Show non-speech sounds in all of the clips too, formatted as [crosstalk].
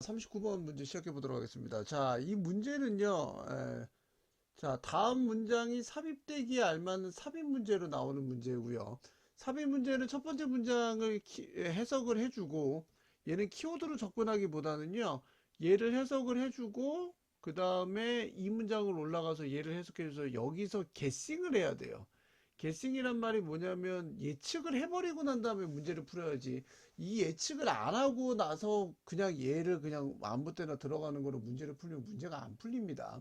39번 문제 시작해 보도록 하겠습니다. 자, 이 문제는요, 에, 자, 다음 문장이 삽입되기에 알맞는 삽입 문제로 나오는 문제고요. 삽입 문제는 첫 번째 문장을 키- 에, 해석을 해주고, 얘는 키워드로 접근하기보다는요, 얘를 해석을 해주고, 그 다음에 이 문장을 올라가서 얘를 해석해줘서 여기서 게싱을 해야 돼요. 게싱이란 말이 뭐냐면 예측을 해버리고 난 다음에 문제를 풀어야지. 이 예측을 안 하고 나서 그냥 얘를 그냥 아무 때나 들어가는 거로 문제를 풀면 문제가 안 풀립니다.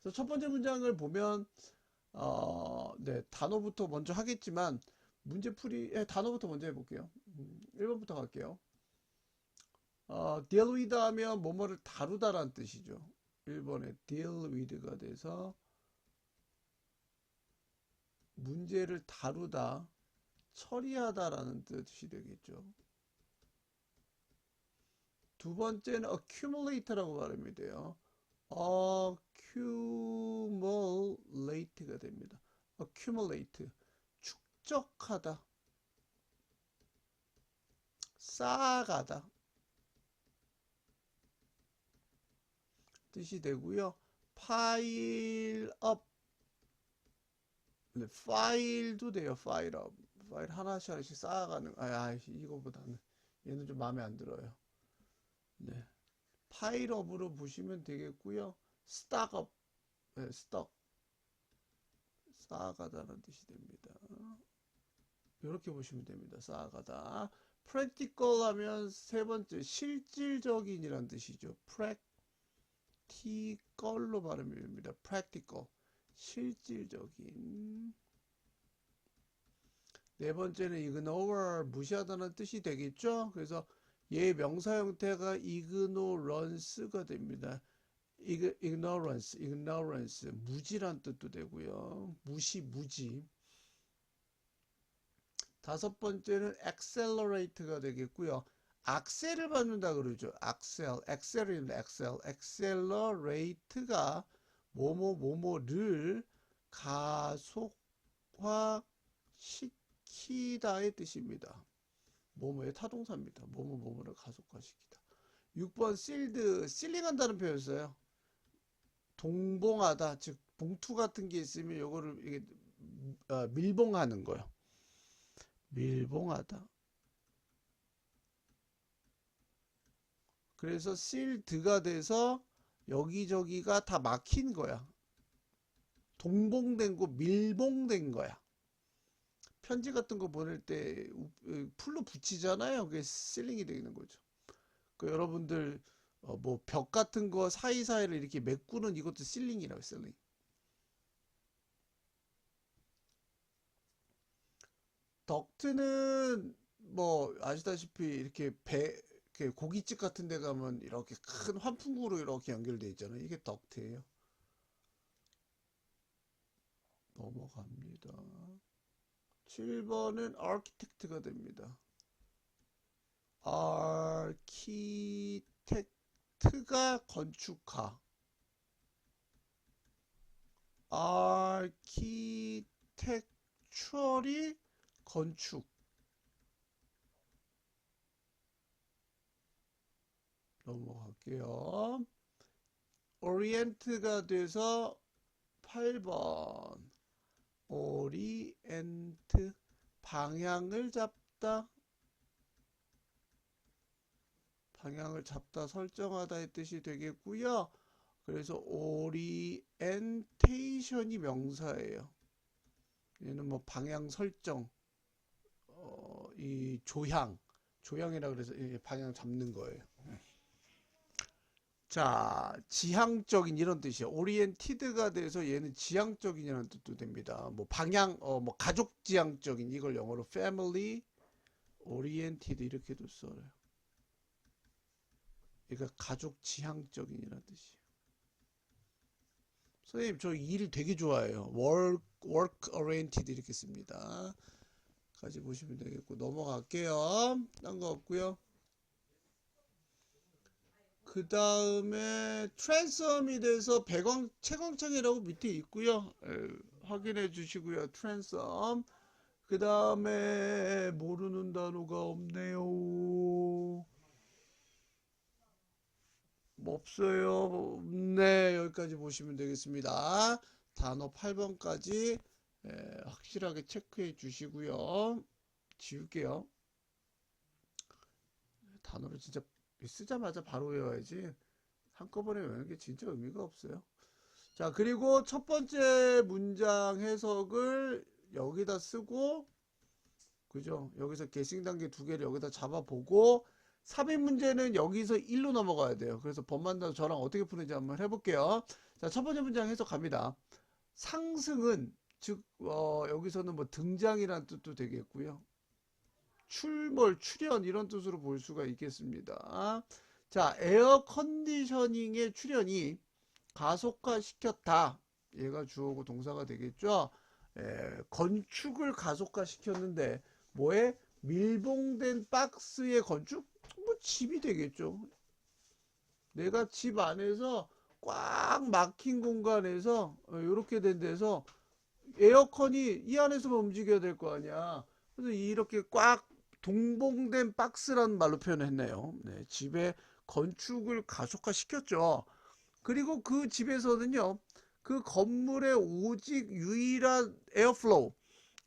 그래서 첫 번째 문장을 보면 어, 네, 단어부터 먼저 하겠지만 문제 풀이 예, 단어부터 먼저 해볼게요. 음, 1번부터 갈게요. 어, deal with 하면 뭐뭐를 다루다라는 뜻이죠. 1번에 deal with가 돼서 문제를 다루다, 처리하다라는 뜻이 되겠죠. 두 번째는 accumulate라고 발음이 돼요. accumulate가 됩니다. accumulate 축적하다, 쌓아가다 뜻이 되고요. pile up 네, 파일도 돼요. 파일업. 파일 하나씩 하나씩 쌓아가는. 아, 아 이거보다는 얘는 좀 마음에 안 들어요. 네, 파일업으로 보시면 되겠고요. 스탁업, 네, 스톡 쌓아가다는 뜻이 됩니다. 이렇게 보시면 됩니다. 쌓아가다. practical 하면 세 번째 실질적인이란 뜻이죠. practical로 발음이 됩니다. practical. 실질적인. 네 번째는 ignore 무시하다는 뜻이 되겠죠? 그래서 얘 명사 형태가 ignorance가 됩니다. ignorance, ignorance 무지란 뜻도 되고요. 무시, 무지. 다섯 번째는 accelerate가 되겠고요. 악셀을 받는다 그러죠. 악셀, 엑셀입니다 엑셀, accelerate가 뭐뭐 뭐뭐를 가속화시키다의 뜻입니다. 뭐뭐의 타동사입니다. 뭐뭐 뭐뭐를 가속화시키다. 6번 실드 실링한다는 표현 써요. 동봉하다 즉 봉투 같은 게 있으면 요거를 이게 어, 밀봉하는 거요. 밀봉하다. 그래서 실드가 돼서 여기저기가 다 막힌 거야. 동봉된 거, 밀봉된 거야. 편지 같은 거 보낼 때 풀로 붙이잖아요. 그게 실링이 되는 거죠. 그 여러분들 어 뭐벽 같은 거 사이사이를 이렇게 메꾸는 이것도 실링이라고 실링. 덕트는 뭐 아시다시피 이렇게 배 고깃집 같은 데 가면 이렇게 큰 환풍구로 이렇게 연결되어 있잖아요. 이게 덕트예요. 넘어갑니다. 7번은 아키텍트가 됩니다. 아키텍트가 건축가 아키텍처리 건축 넘어갈게요. 오리엔트가 돼서 8번 오리엔트 방향을 잡다 방향을 잡다 설정하다의 뜻이 되겠고요. 그래서 오리엔테이션이 명사예요. 얘는 뭐 방향 설정 어, 이 조향 조향이라 그래서 방향 잡는 거예요. 자, 지향적인 이런 뜻이에요. 오리엔티드가 돼서 얘는 지향적인이라는 뜻도 됩니다. 뭐 방향, 어, 뭐 가족 지향적인 이걸 영어로 family oriented 이렇게도 써요. 그러니까 가족 지향적인이라는 뜻이에요. 선생님, 저 일 되게 좋아해요. work, work oriented 이렇게 씁니다. 까지 보시면 되겠고 넘어갈게요. 딴 거 없고요. 그 다음에 트랜섬이 돼서 배광 채광창이라고 밑에 있고요. 에, 확인해 주시고요. 트랜섬. 그 다음에 모르는 단어가 없네요. 없어요. 네, 여기까지 보시면 되겠습니다. 단어 8번까지 확실하게 체크해 주시고요. 지울게요. 단어를 진짜 쓰자마자 바로 외워야지. 한꺼번에 외우는 게 진짜 의미가 없어요. 자, 그리고 첫 번째 문장 해석을 여기다 쓰고, 그죠? 여기서 게싱 단계 두 개를 여기다 잡아보고, 삽입 문제는 여기서 1로 넘어가야 돼요. 그래서 법만단 저랑 어떻게 푸는지 한번 해볼게요. 자, 첫 번째 문장 해석 갑니다. 상승은, 즉, 어, 여기서는 뭐 등장이란 뜻도 되겠고요. 출몰, 출현 이런 뜻으로 볼 수가 있겠습니다. 자, 에어 컨디셔닝의 출현이 가속화 시켰다. 얘가 주어고 동사가 되겠죠. 에, 건축을 가속화 시켰는데 뭐에 밀봉된 박스의 건축? 뭐 집이 되겠죠. 내가 집 안에서 꽉 막힌 공간에서 이렇게 된 데서 에어컨이 이 안에서만 움직여야 될 거 아니야. 그래서 이렇게 꽉 동봉된 박스라는 말로 표현했네요. 네, 집에 건축을 가속화 시켰죠. 그리고 그 집에서는요, 그 건물의 오직 유일한 에어플로우,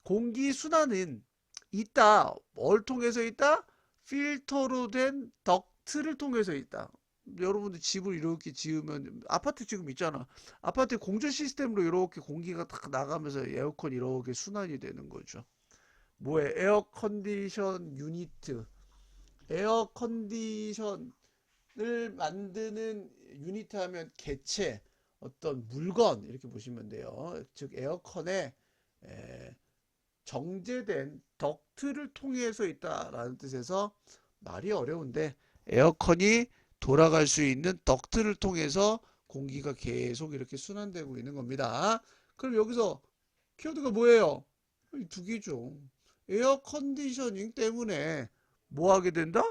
공기 순환은 있다. 뭘 통해서 있다? 필터로 된 덕트를 통해서 있다. 여러분들 집을 이렇게 지으면 아파트 지금 있잖아. 아파트 공조 시스템으로 이렇게 공기가 딱 나가면서 에어컨 이렇게 순환이 되는 거죠. 뭐에 에어 컨디션 유니트, 에어 컨디션을 만드는 유니트 하면 개체, 어떤 물건 이렇게 보시면 돼요. 즉 에어컨에 에, 정제된 덕트를 통해서 있다라는 뜻에서 말이 어려운데 에어컨이 돌아갈 수 있는 덕트를 통해서 공기가 계속 이렇게 순환되고 있는 겁니다. 그럼 여기서 키워드가 뭐예요? 이두 개죠. 에어 컨디셔닝 때문에 뭐 하게 된다?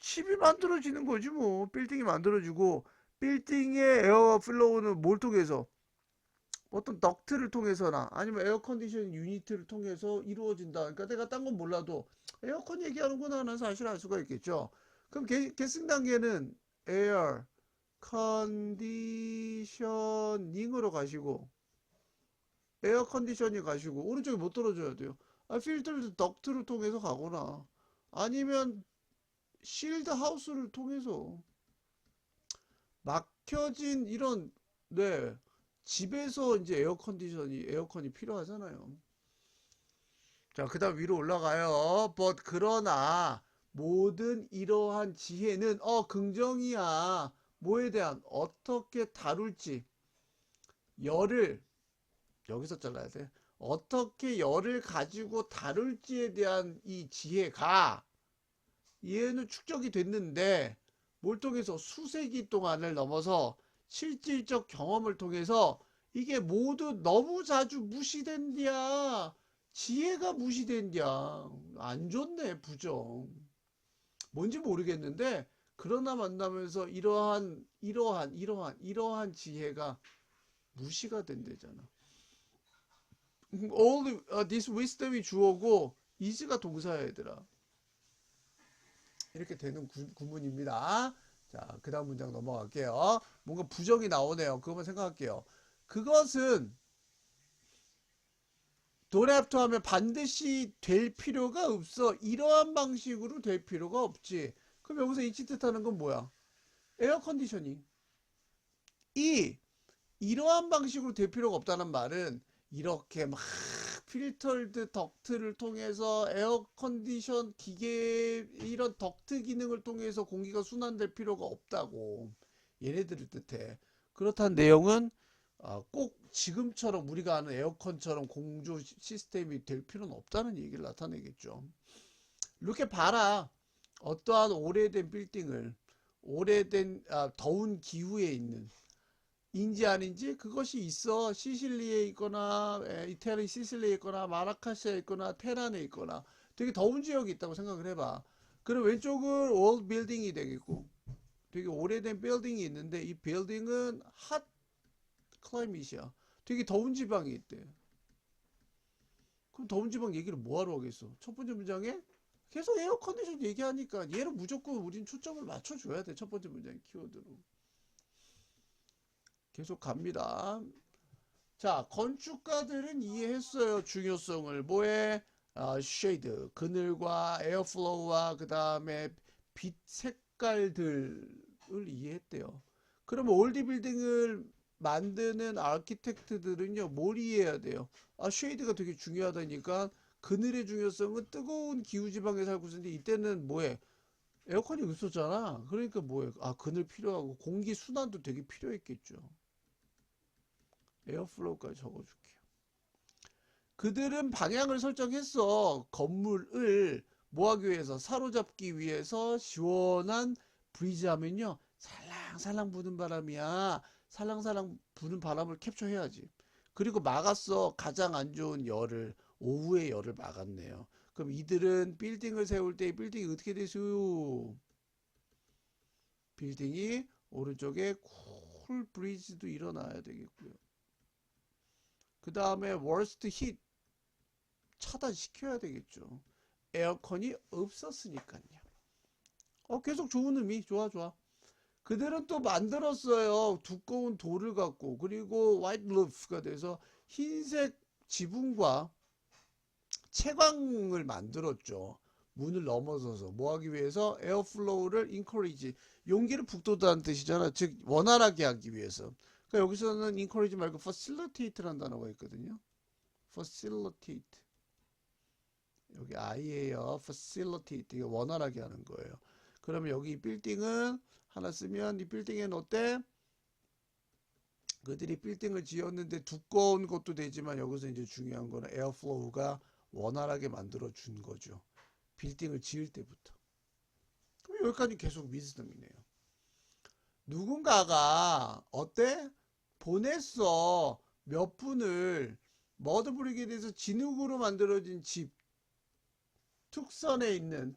집이 만들어지는 거지 뭐. 빌딩이 만들어지고 빌딩의 에어 플로우는 뭘 통해서 어떤 덕트를 통해서나 아니면 에어 컨디션 유니트를 통해서 이루어진다. 그러니까 내가 딴 건 몰라도 에어컨 얘기하는구나 하는 사실 알 수가 있겠죠. 그럼 개, 계승 단계는 에어 컨디셔닝으로 가시고 에어 컨디셔닝 가시고 오른쪽에 못 떨어져야 돼요. 아, 필터를 덕트를 통해서 가거나 아니면 실드 하우스를 통해서 막혀진 이런 네 집에서 이제 에어 컨디션이 에어컨이 필요하잖아요. 자, 그다음 위로 올라가요. but 그러나 모든 이러한 지혜는 어 긍정이야. 뭐에 대한 어떻게 다룰지 열을 여기서 잘라야 돼. 어떻게 열을 가지고 다룰지에 대한 이 지혜가 얘는 축적이 됐는데 뭘 통해서 수세기 동안을 넘어서 실질적 경험을 통해서 이게 모두 너무 자주 무시된 디야. 지혜가 무시된 디야. 안 좋네, 부정. 뭔지 모르겠는데, 그러나 만나면서 이러한, 이러한, 이러한, 이러한 지혜가 무시가 된대잖아. All uh, this wisdom이 주어고 is가 동사야 얘들아. 이렇게 되는 구, 구문입니다. 자 그 다음 문장 넘어갈게요. 뭔가 부정이 나오네요. 그것만 생각할게요. 그것은 to 하면 반드시 될 필요가 없어. 이러한 방식으로 될 필요가 없지. 그럼 여기서 이치 뜻하는 건 뭐야? 에어 컨디셔닝. 이 이러한 방식으로 될 필요가 없다는 말은 이렇게 막 필터드 덕트를 통해서 에어 컨디션 기계 이런 덕트 기능을 통해서 공기가 순환될 필요가 없다고 얘네들을 뜻해. 그렇다는 내용은 아, 꼭 지금처럼 우리가 아는 에어컨처럼 공조 시- 시스템이 될 필요는 없다는 얘기를 나타내겠죠. 이렇게 봐라. 어떠한 오래된 빌딩을 오래된 아, 더운 기후에 있는 인지 아닌지 그것이 있어 시실리에 있거나 에, 이태리 시실리에 있거나 마라카시에 있거나 테란에 있거나 되게 더운 지역이 있다고 생각을 해봐. 그럼 왼쪽은 old 빌딩이 되겠고 되게 오래된 빌딩이 있는데 이 빌딩은 핫 클라이밋이야. 되게 더운 지방이 있대. 그럼 더운 지방 얘기를 뭐하러 하겠어? 첫 번째 문장에 계속 에어 컨디션 얘기하니까 얘는 무조건 우린 초점을 맞춰줘야 돼. 첫 번째 문장 키워드로. 계속 갑니다. 자, 건축가들은 이해했어요. 중요성을. 뭐에? 아, 쉐이드, 그늘과 에어플로우와 그 다음에 빛 색깔들을 이해했대요. 그러면 올드 빌딩을 만드는 아키텍트들은요, 뭘 이해해야 돼요? 아, 쉐이드가 되게 중요하다니까 그늘의 중요성은 뜨거운 기후지방에 살고 있었는데 이때는 뭐해? 에어컨이 없었잖아. 그러니까 뭐해? 아, 그늘 필요하고 공기 순환도 되게 필요했겠죠. 에어플로우까지 적어줄게요. 그들은 방향을 설정했어. 건물을 뭐하기 위해서 사로잡기 위해서 시원한 브리즈 하면요. 살랑살랑 부는 바람이야. 살랑살랑 부는 바람을 캡처해야지. 그리고 막았어. 가장 안 좋은 열을. 오후의 열을 막았네요. 그럼 이들은 빌딩을 세울 때 빌딩이 어떻게 되세요? 빌딩이 오른쪽에 쿨 브리즈도 일어나야 되겠고요. 그 다음에 월스트 힛 차단시켜야 되겠죠. 에어컨이 없었으니까요. 어, 계속 좋은 의미. 좋아, 좋아. 그들은 또 만들었어요. 두꺼운 돌을 갖고. 그리고 화이트 루프가 돼서 흰색 지붕과 채광을 만들었죠. 문을 넘어서서 뭐 하기 위해서 에어플로우를 인커리지 용기를 북돋다는 뜻이잖아. 즉 원활하게 하기 위해서. 그러니까 여기서는 encourage 말고 facilitate라는 단어가 있거든요. facilitate. 여기 I예요. facilitate. 이게 원활하게 하는 거예요. 그러면 여기 이 빌딩은 하나 쓰면 이 빌딩에는 어때? 그들이 빌딩을 지었는데 두꺼운 것도 되지만 여기서 이제 중요한 거는 에어플로우가 원활하게 만들어 준 거죠. 빌딩을 지을 때부터. 그럼 여기까지 계속 위즈덤이네요. 누군가가 어때? 보냈어. 몇 분을 머드브리게드에서 진흙으로 만들어진 집 툭선에 있는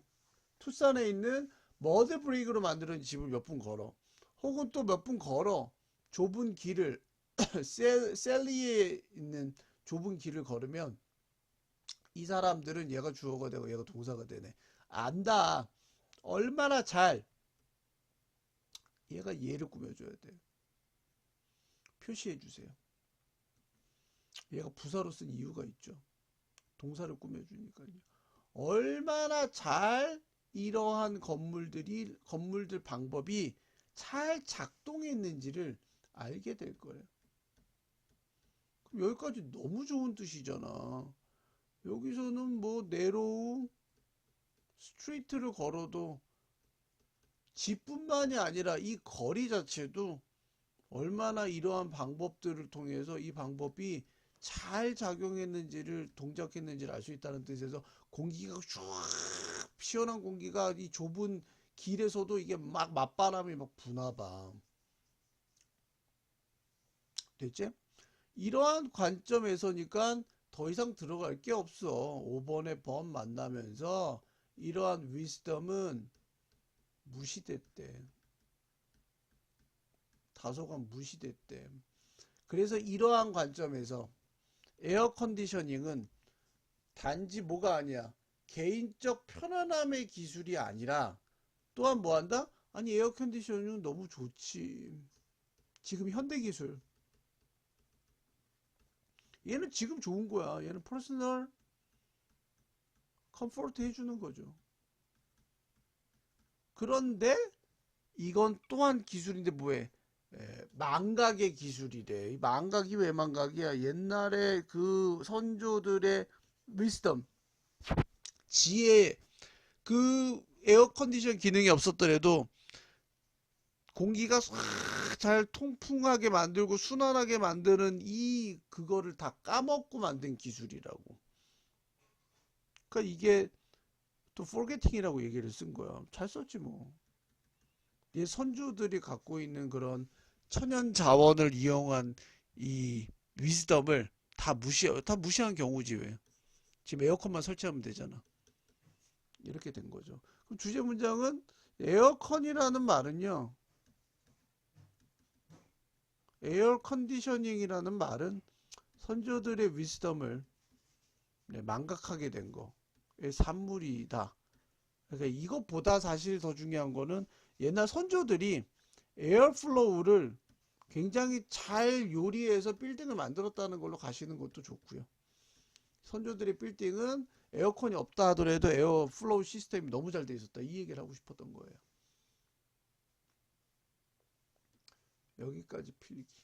투선에 있는 머드브릭으로 만들어진 집을 몇 분 걸어. 혹은 또 몇 분 걸어. 좁은 길을 [coughs] 셀, 셀리에 있는 좁은 길을 걸으면 이 사람들은 얘가 주어가 되고 얘가 동사가 되네. 안다. 얼마나 잘 얘가 얘를 꾸며줘야 돼. 표시해 주세요. 얘가 부사로 쓴 이유가 있죠. 동사를 꾸며주니까요. 얼마나 잘 이러한 건물들이 건물들 방법이 잘 작동했는지를 알게 될 거예요. 그럼 여기까지 너무 좋은 뜻이잖아. 여기서는 뭐 내로우 스트리트를 걸어도 집뿐만이 아니라 이 거리 자체도 얼마나 이러한 방법들을 통해서 이 방법이 잘 작용했는지를 동작했는지를 알 수 있다는 뜻에서 공기가 쭉 시원한 공기가 이 좁은 길에서도 이게 막 맞바람이 막 부나 봐. 됐지? 이러한 관점에서니까 더 이상 들어갈 게 없어. 5번의 범 만나면서 이러한 위스덤은 무시됐대. 다소간 무시됐대. 그래서 이러한 관점에서 에어 컨디셔닝은 단지 뭐가 아니야. 개인적 편안함의 기술이 아니라 또한 뭐 한다? 아니 에어 컨디셔닝은 너무 좋지. 지금 현대 기술. 얘는 지금 좋은 거야. 얘는 퍼스널 컴포트 해주는 거죠. 그런데 이건 또한 기술인데 뭐해? 에, 망각의 기술이래. 이 망각이 왜 망각이야? 옛날에 그 선조들의 위스덤, 지혜, 그 에어컨디션 기능이 없었더라도 공기가 싹잘 통풍하게 만들고 순환하게 만드는 이 그거를 다 까먹고 만든 기술이라고. 그러니까 이게 또 forgetting이라고 얘기를 쓴 거야. 잘 썼지 뭐. 얘 선조들이 갖고 있는 그런 천연 자원을 이용한 이 위즈덤을 다 무시 다 무시한 경우지 왜? 지금 에어컨만 설치하면 되잖아. 이렇게 된 거죠. 그럼 주제 문장은 에어컨이라는 말은요. 에어 컨디셔닝이라는 말은 선조들의 위스덤을 네, 망각하게 된 거의 산물이다. 그러니까 이것보다 사실 더 중요한 거는 옛날 선조들이 에어플로우를 굉장히 잘 요리해서 빌딩을 만들었다는 걸로 가시는 것도 좋고요. 선조들의 빌딩은 에어컨이 없다 하더라도 에어플로우 시스템이 너무 잘 돼 있었다. 이 얘기를 하고 싶었던 거예요. 여기까지 필기.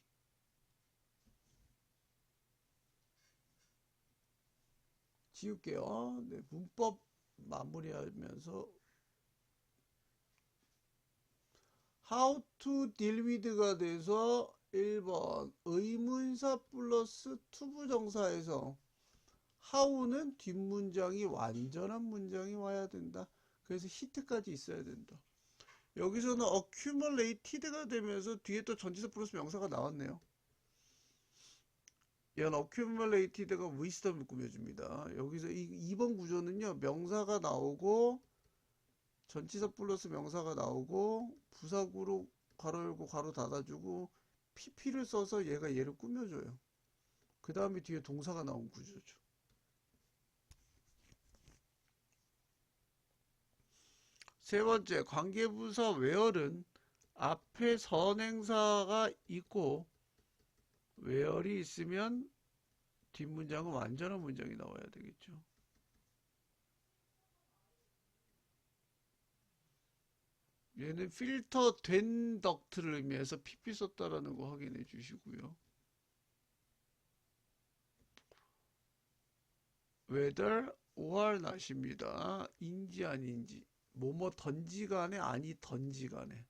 지울게요. 네, 문법 마무리하면서 How to deal with가 돼서 1번 의문사 플러스 투부정사에서 how는 뒷문장이 완전한 문장이 와야 된다. 그래서 히트까지 있어야 된다. 여기서는 accumulated가 되면서 뒤에 또 전치사 플러스 명사가 나왔네요. 이건 accumulated가 wisdom을 꾸며줍니다. 여기서 이 2번 구조는요. 명사가 나오고 전치사 플러스 명사가 나오고 부사구로 괄호 열고 괄호 닫아주고 pp를 써서 얘가 얘를 꾸며줘요. 그 다음에 뒤에 동사가 나온 구조죠. 세 번째, 관계부사 where은 앞에 선행사가 있고 where이 있으면 뒷문장은 완전한 문장이 나와야 되겠죠. 얘는 필터 된 덕트를 의미해서 pp 썼다라는 거 확인해 주시고요. whether or not입니다. 인지 아닌지. 뭐뭐 던지 간에 아니 던지 간에.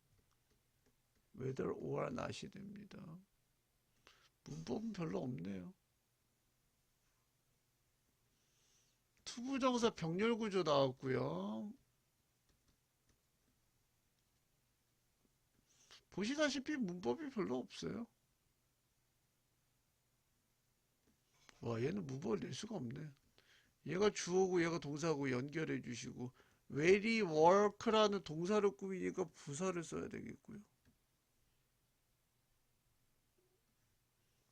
whether or not이 됩니다. 문법은 별로 없네요. 투부정사 병렬 구조 나왔고요. 보시다시피 문법이 별로 없어요. 와, 얘는 문법을 낼 수가 없네. 얘가 주어고 얘가 동사고 연결해 주시고 very work라는 동사를 꾸미니까 부사를 써야 되겠고요.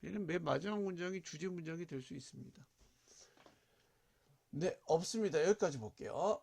얘는 맨 마지막 문장이 주제 문장이 될 수 있습니다. 네, 없습니다. 여기까지 볼게요.